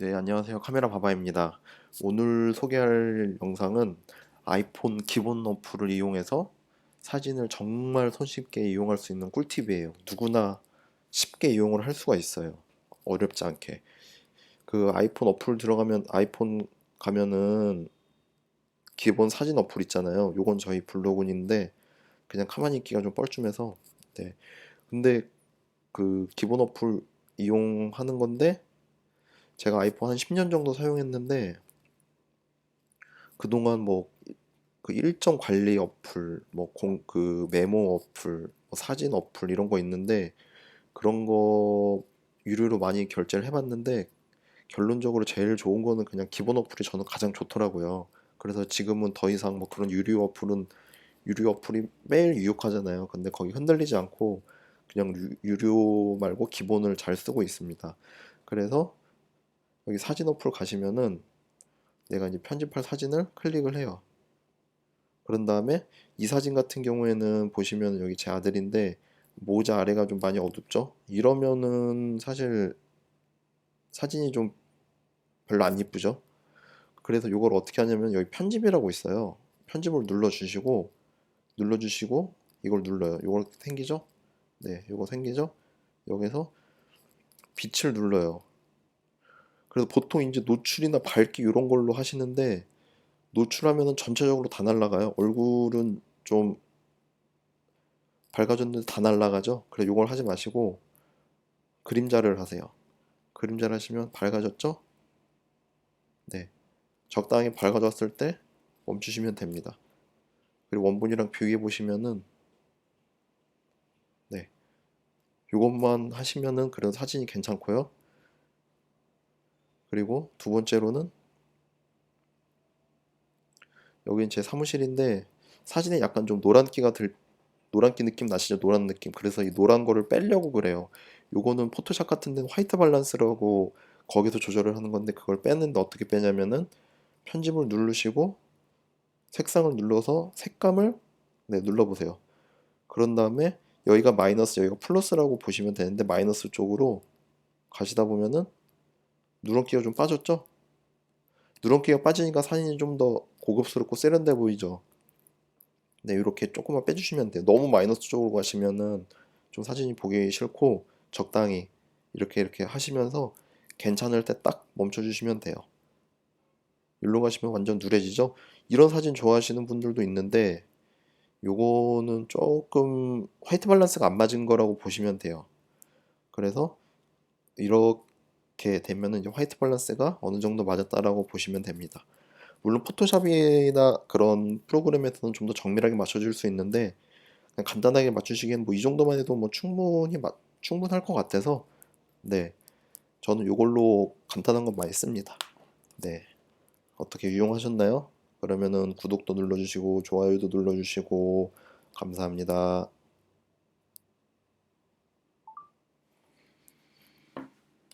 네, 안녕하세요. 카메라 바바입니다. 오늘 소개할 영상은 아이폰 기본 어플을 이용해서 사진을 정말 손쉽게 이용할 수 있는 꿀팁이에요. 누구나 쉽게 이용을 할 수가 있어요. 어렵지 않게. 그 아이폰 어플 들어가면 아이폰 가면은 기본 사진 어플 있잖아요. 요건 저희 블로그인데 그냥 가만히 있기가 좀 뻘쭘해서 네. 근데 그 기본 어플 이용하는 건데 제가 아이폰 한 10년 정도 사용했는데 그동안 뭐 그 일정 관리 어플, 뭐 공, 그 메모 어플, 뭐 사진 어플 이런 거 있는데 그런 거 유료로 많이 결제를 해봤는데 결론적으로 제일 좋은 거는 그냥 기본 어플이 저는 가장 좋더라고요. 그래서 지금은 더 이상 뭐 그런 유료 어플은 유료 어플이 매일 유혹하잖아요. 근데 거기 흔들리지 않고 그냥 유, 유료 말고 기본을 잘 쓰고 있습니다. 그래서 여기 사진 어플 가시면은 내가 이제 편집할 사진을 클릭을 해요. 그런 다음에 이 사진 같은 경우에는 보시면 여기 제 아들인데 모자 아래가 좀 많이 어둡죠? 이러면은 사실 사진이 좀 별로 안 이쁘죠? 그래서 이걸 어떻게 하냐면 여기 편집이라고 있어요. 편집을 눌러주시고 눌러주시고 이걸 눌러요. 이걸 생기죠? 네, 이거 생기죠? 여기서 빛을 눌러요. 그래서 보통 이제 노출이나 밝기 이런 걸로 하시는데 노출하면은 전체적으로 다 날아가요. 얼굴은 좀 밝아졌는데 다 날아가죠. 그래 요걸 하지 마시고 그림자를 하세요. 그림자를 하시면 밝아졌죠? 네. 적당히 밝아졌을 때 멈추시면 됩니다. 그리고 원본이랑 비교해 보시면은 네. 요것만 하시면은 그래도 사진이 괜찮고요. 그리고 두 번째로는 여긴 제 사무실인데 사진에 약간 좀 노란기가 들 노란기 느낌 나시죠? 노란 느낌. 그래서 이 노란 거를 빼려고 그래요. 요거는 포토샵 같은 데는 화이트 밸런스라고 거기서 조절을 하는 건데 그걸 빼는데 어떻게 빼냐면은 편집을 누르시고 색상을 눌러서 색감을 네, 눌러보세요. 그런 다음에 여기가 마이너스 여기가 플러스라고 보시면 되는데 마이너스 쪽으로 가시다 보면은 누런기가 좀 빠졌죠? 누런기가 빠지니까 사진이 좀 더 고급스럽고 세련돼 보이죠? 네, 이렇게 조금만 빼주시면 돼요. 너무 마이너스 쪽으로 가시면은 좀 사진이 보기 싫고 적당히 이렇게 이렇게 하시면서 괜찮을 때 딱 멈춰주시면 돼요. 일로 가시면 완전 누래지죠? 이런 사진 좋아하시는 분들도 있는데 요거는 조금 화이트 밸런스가 안 맞은 거라고 보시면 돼요. 그래서 이렇게 되면은 이제 화이트 밸런스가 어느 정도 맞았다라고 보시면 됩니다. 물론 포토샵이나 그런 프로그램에서는 좀 더 정밀하게 맞춰줄 수 있는데 간단하게 맞추시기엔 뭐 이 정도만 해도 뭐 충분히 맞- 충분할 것 같아서 네 저는 이걸로 간단한 건 많이 씁니다. 네 어떻게 유용하셨나요? 그러면은 구독도 눌러주시고 좋아요도 눌러주시고 감사합니다.